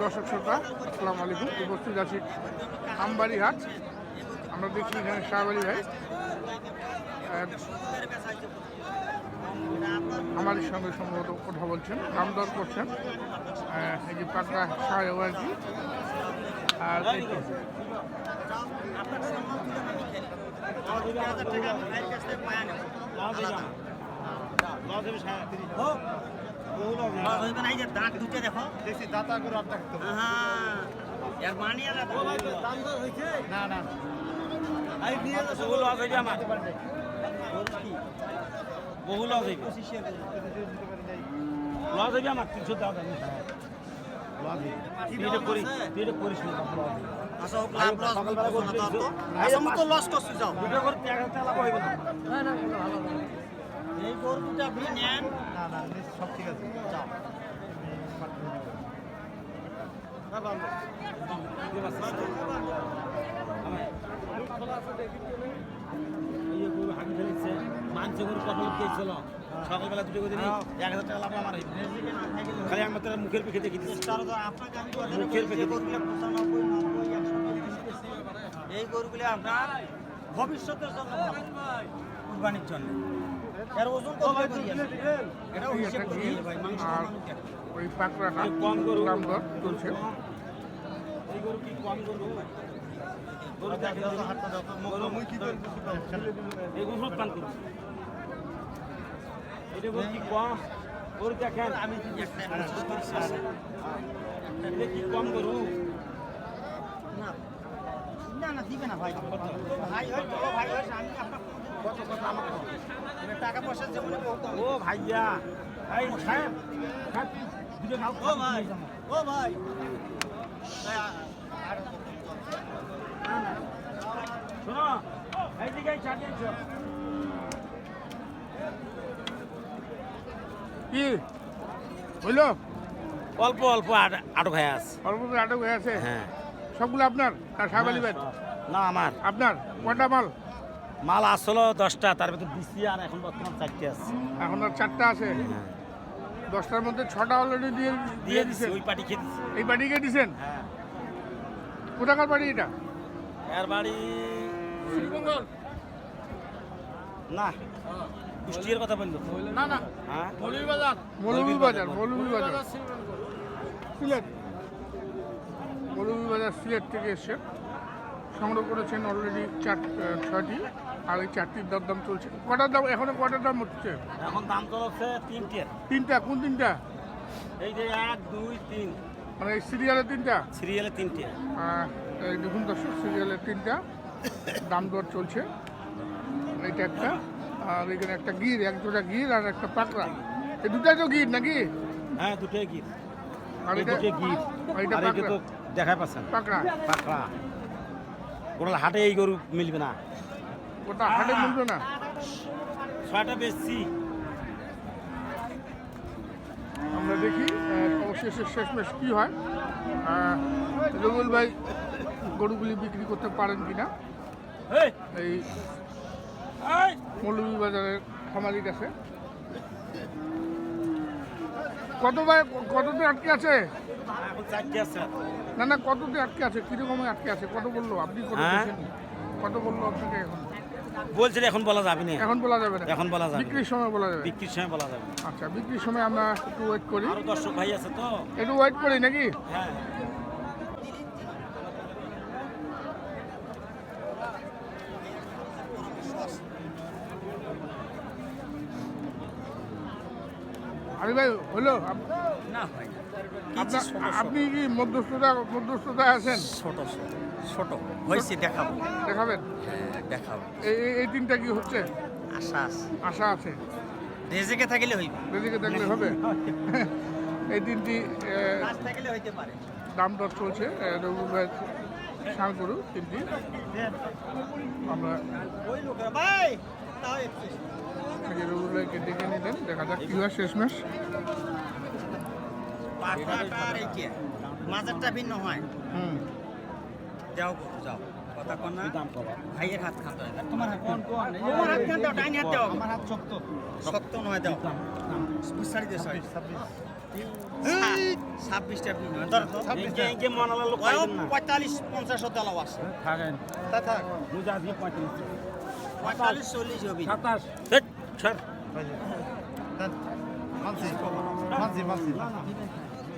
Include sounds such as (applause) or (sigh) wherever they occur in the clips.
দর্শক শ্রোতা আসসালামু আলাইকুম। উপস্থিত আছি আমবাড়ি হাট আমরা দেখছি এখানে শাহবাড়ি ভাই। আহ, আমাদের সঙ্গে সম্ভবত কথা বলছেন দাম দর করছেন এই যে পাকড়া সাহেব আর কি। আর দাঁত দুটো দেখো। দেখছি দাতা করে আপনার তো হ্যাঁ এর মানি আর না না। বহু লস হয়ে যায় আমার বহু লস হয়ে লস যায় আমার তিনশো দাও দাম। না আচ্ছা? আচ্ছা যাও। হইবে এই গরু দুটো আপনি নেন। না না সব ঠিক আছে যাও সকালবেলা দুটো করে এক হাজার টাকা লাভ আমার খালি একমাত্র মুখের পেখে দেখি তার মুখের দিতেছে এই গরুগুলো আপনার ভবিষ্যতের জন্য। কুরবানির জন্য। এর ওজন কত করি এটা হিসেব করি ভাই মাংস। ওই পাকড়াটা কম গরু। দাম দর চলছে এই গরু কি কম গরু? গরু দেখে দাও তো হাতটা দাও মুখ মুই কি করে এই গরু পান করু। এটা গরু কি কম গরু দেখেন। আমি যদি একটা কি কম গরু? না। না না দিবে না ভাই। ভাই হয় বড় ভাই হয় আমি আপনার কত কথা আমাকে টাকা পয়সা ও ভাইয়া। সাহেব ও ভাই ও ভাই। শোনো এইদিকে কি? হইল? অল্প অল্প আটক হয়ে আছে। অল্প আটক হয়ে আছে? হ্যাঁ। সবগুলো আপনার? আর সাহেব ভাই? না আমার। আপনার? কটা মাল? মাল আসলো দশটা তার ভিতর দিচ্ছি আর এখন বর্তমান চারটে আছে। এখন আর চারটা আছে? হ্যাঁ। দশটার মধ্যে ছটা অলরেডি দিয়ে দিয়ে দিছেন? ওই পাটি খেয়ে দিচ্ছি এই বাড়িকে দিছেন? হ্যাঁ। কোথাকার বাড়ি এটা? এর বাড়ি না কুষ্টিয়ার কথা বলল। না না। হ্যাঁ? মৌলভীবাজার। মৌলভীবাজার। সিলেট। মৌলভীবাজার সিলেট থেকে এসছে সংগ্রহ করেছেন অলরেডি চার ছয়টি। আর এই চারটির দরদাম চলছে। কটার দাম? এখনও কটার দাম হচ্ছে? এখন দাম চলছে তিনটে। তিনটা? কোন তিনটা? এই যে এক দুই তিন। মানে এই সিরিয়ালের তিনটা? সিরিয়ালে তিনটে। এই দেখুন দর্শক সিরিয়ালের তিনটা। দাম দর চলছে। এইটা একটা। আর এখানে একটা গির এক জোড়া গির আর একটা পাকড়া। এই দুটাই তো গির নাকি? হ্যাঁ দুটোই গির। গির আর তো পাচ্ছেন পাকড়া। হাটে এই গরু মিলবে না। ওটা হাটে মিলবে না। ছয়টা বেচছি। আমরা দেখি অবশেষে শেষমেশ কী হয়। আহ, ভাই গরুগুলি বিক্রি করতে পারেন কিনা? এই! এই এই! মৌলভীবাজারের খামারির কাছে। কত ভাই আটকে আছে? না না কততে আটকে আছে? কীরকম আটকে আছে? কত বলল? আপনি কত হ্যাঁ? কত বলল আপনাকে এখন? বলছেন এখন বলা যাবে না। এখন বলা যাবে না। এখন বলা যাবে। বিক্রির সময় বলা যাবে। বিক্রির সময় বলা যাবে আচ্ছা বিক্রির সময় আমরা একটু ওয়েট করি। আরও দর্শক ভাই আছে তো? একটু ওয়েট করি নাকি? হ্যাঁ। ভাই হলো? না আপনি কি মধ্যস্থতা আছেন? ছোট ছোট ছোট। হয়েছে দেখাবো। দেখাবেন? হ্যাঁ দেখাবো। এই এই- তিনটা কি হচ্ছে? আশা আছে। আশা আছে। রেজেকে থাকিলে হইবে। দেখলে হবে? (laughs) এই পারে। দাম দর চলছে ভাই সার গরু তিনটি আমরা ভাইকে ডেকে নিলেন দেখা যাক কী হয় শেষমেশ। মাজারটা ভিন্ন হয়। হুম। যাও যাও। কথা কন না। দাম কবা? ভাইয়ের হাত খাতে হয় তোমার হাত কোন? কোন? তোমার হাত খান দাও ডাইন হাত দাও। আমার হাত শক্ত। শক্ত নয় দাও। বুসারি দে ছাব্বিশ এই ছাব্বিশটা বিন ধর তো মনালা লোক তেলাও আছে। থাকেন। তা থাক। বুঝা পঁয়তাল্লিশ। চল্লিশ হবে। সাতাশ। হেট, ছাড়। মানছি। মানছি মানছি।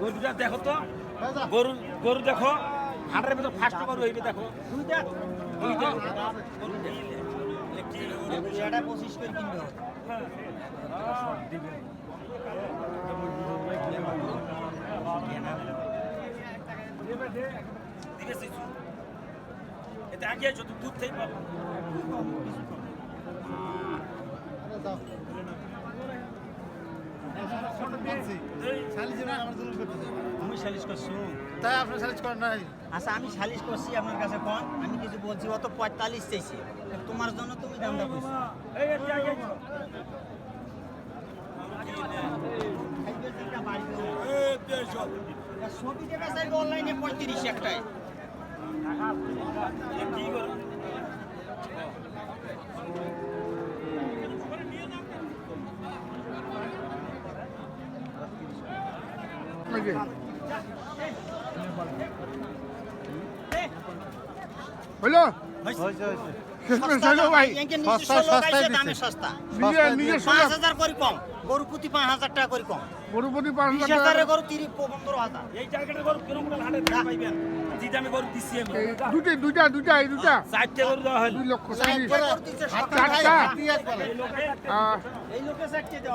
গরুটা দেখো তো। গরু গরু দেখো। হাটের ভিতর ফার্স্ট গরু হইবে দেখো। পঁচিশ করে কিনবে এটা আগে যদি দুধ থেকে পাবো। তুমি সালিশ করছ। তাই আপনি সালিশ করেন নাই? আচ্ছা আমি সালিশ করছি আপনার কাছে কোন? আমি কিছু বলছি অত পঁয়তাল্লিশ চাইছি। তোমার জন্য তুমি দামটা করছ। ছবি অনলাইনে পঁয়ত্রিশ একটাই কি গরু এই যে। হইল হয়েছে হয়েছে শেষমেশ হইল ভাই। নিজস্ব সস্তা, লোক সস্তায় আইছে, দিচ্ছে। দামে সস্তা। নিজে নিজে পাঁচ হাজার করে কম। গরু প্রতি পাঁচ হাজার টাকা করে কম। গরুপতি পাঁচ টাকা গরু তিরিশ পনেরো হাজার এই গরু কীরকম করে হাটে দাম পাইবেন? যে দামে গরু দিচ্ছি আমি। এই দুটি দুইটা এই দুইটা চারটে গরু দেওয়া হলো দুই লক্ষ চারটে হয়।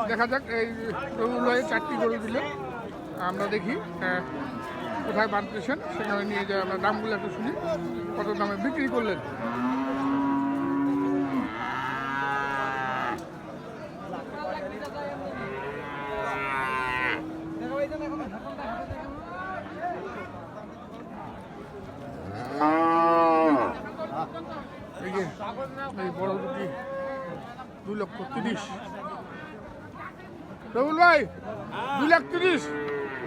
দেখা যাক এই চারটি গরু দিলে। আমরা দেখি আহ, কোথায় বাঁধতেছেন সেখানে নিয়ে যাই আমরা দামগুলো একটু শুনি। কত দামে বিক্রি করলেন এই যে এই বড় দুটি দুই লক্ষ তিরিশ রবুল ভাই দুই লাখ তিরিশ।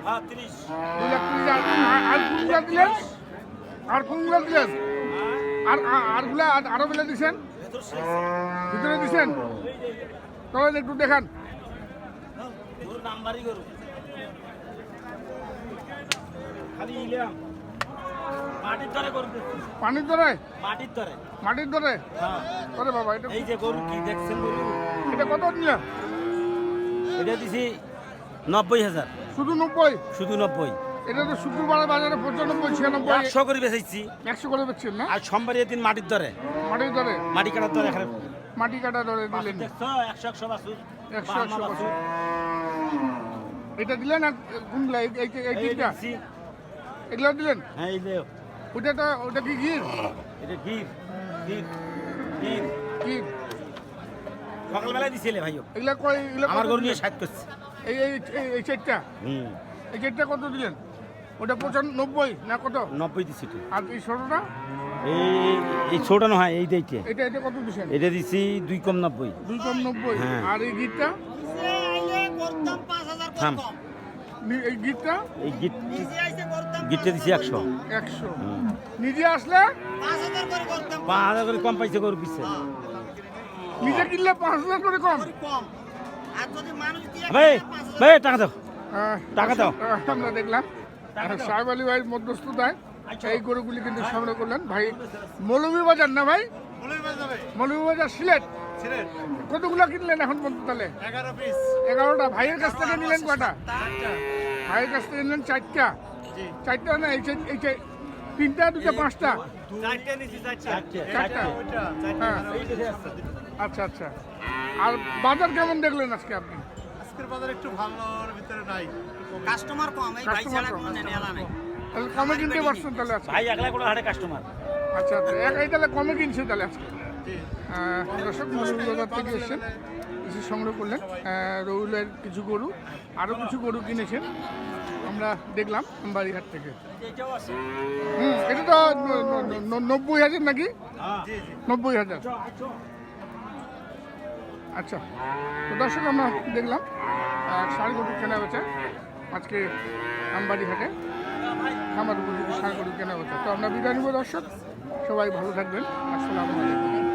হ্যাঁ তিরিশ। দুই লাখ তিরিশ আর- কোনগুলা দিলেন? আর কোনগুলা দিলেন? আর আর- আরগুলা আর- বেলা দিছেন? ভিতরে দিছেন? তাহলে একটু দেখান। খালি মাটির দরে গরু পানির দরে? মাটির দরে। মাটির দরে? হ্যাঁ। বাবা এটা এই যে গরু কি দেখছেন গরু এটা কত নিলে এটা দিছি নব্বই হাজার। শুধু নব্বই? শুধু নব্বই। এটা তো শুক্রবার বাজারে পঁচানব্বই ছিয়ানব্বই। একশো করে বেচাইছি। একশো করে বেচছেন না? আর সোমবার দিন মাটির দরে। মাটির দরে? মাটি কাটার দরে এখানে। মাটি কাটা দরে দিলেন। একশো একশো বাছুর একশো একশো বাছুর। এটা দিলেন আর কোনগুলা এই তিনটা। এগুলো দিলেন? হ্যাঁ এই যে। ওটা তো ওটা কি গির এটা গির গির গির গির সকালবেলায় দিছিলে ভাইও। এগুলা কয় এগুলা আমার গরু নিয়ে? সাত করছে। এই এই এই- এই চারটা হুম। এই চারটা কত দিলেন? ওটা পঁচানব্বই না কত? নব্বই দিচ্ছি তো। আর এই ছোটটা? এই এই ছোট নয় এই দেখে এটা এটা কত দিচ্ছেন এটা দিছি দুই কম নব্বই। দুই কম নব্বই। হ্যাঁ। আর এই গিটটা থাম। নি- এই গিটটা এই গিট গিটটা দিছি একশো। একশো। নিজে আসলে? পাঁচ হাজার করে কম পাইছে গরু পিছে। নিজে কিনলে পাঁচ হাজার করে কম? গরু কম। আর যদি মানুষ দিয়ে ভাই ভাই টাকা দাও। টাকা দাও। আমরা দেখলাম। সাহেব আলী ভাই মধ্যস্থতায় এই গরুগুলি কিন্তু সংগ্রহ করলেন। ভাই মৌলভী বাজার না ভাই? মৌলভী বাজার সিলেট। কতগুলো কিনলেন এখন পর্যন্ত তাহলে? এগারোটা। ভাইয়ের কাছ থেকে নিলেন কটা ভাইয়ের কাছ থেকে নিলেন চারটা। চারটা না এই তিনটা দুটা পাঁচটা? হ্যাঁ। আচ্ছা আচ্ছা। আর বাজার কেমন দেখলেন আজকে আপনি? আজকের বাজার একটু ভালোর ভিতরে নাই। কাস্টমার কম এই ভাই ছাড়া কোনো নেলা নাই। তাহলে কমে কিনতে পারছেন তাহলে ভাই একলা কাস্টমার আচ্ছা আচ্ছা। এক এই তাহলে কমে কিনছে তাহলে আজকে? দর্শক থেকে এসেছেন কিছু সংগ্রহ করলেন। আহ, রৌলের কিছু গরু আরও কিছু গরু কিনেছেন। আমরা দেখলাম বাড়িঘাট থেকে। হুম এটা তো নব্বই হাজার নাকি? নব্বই হাজার। আচ্ছা তো দর্শক আমরা দেখলাম ষাড় গরু কেনা বেচা আজকে আমবাড়ি হাটে আমার ষাড় গরু কেনা বেচা। তো আমরা বিদায় নিব দর্শক সবাই ভালো থাকবেন। আসসালামু আলাইকুম।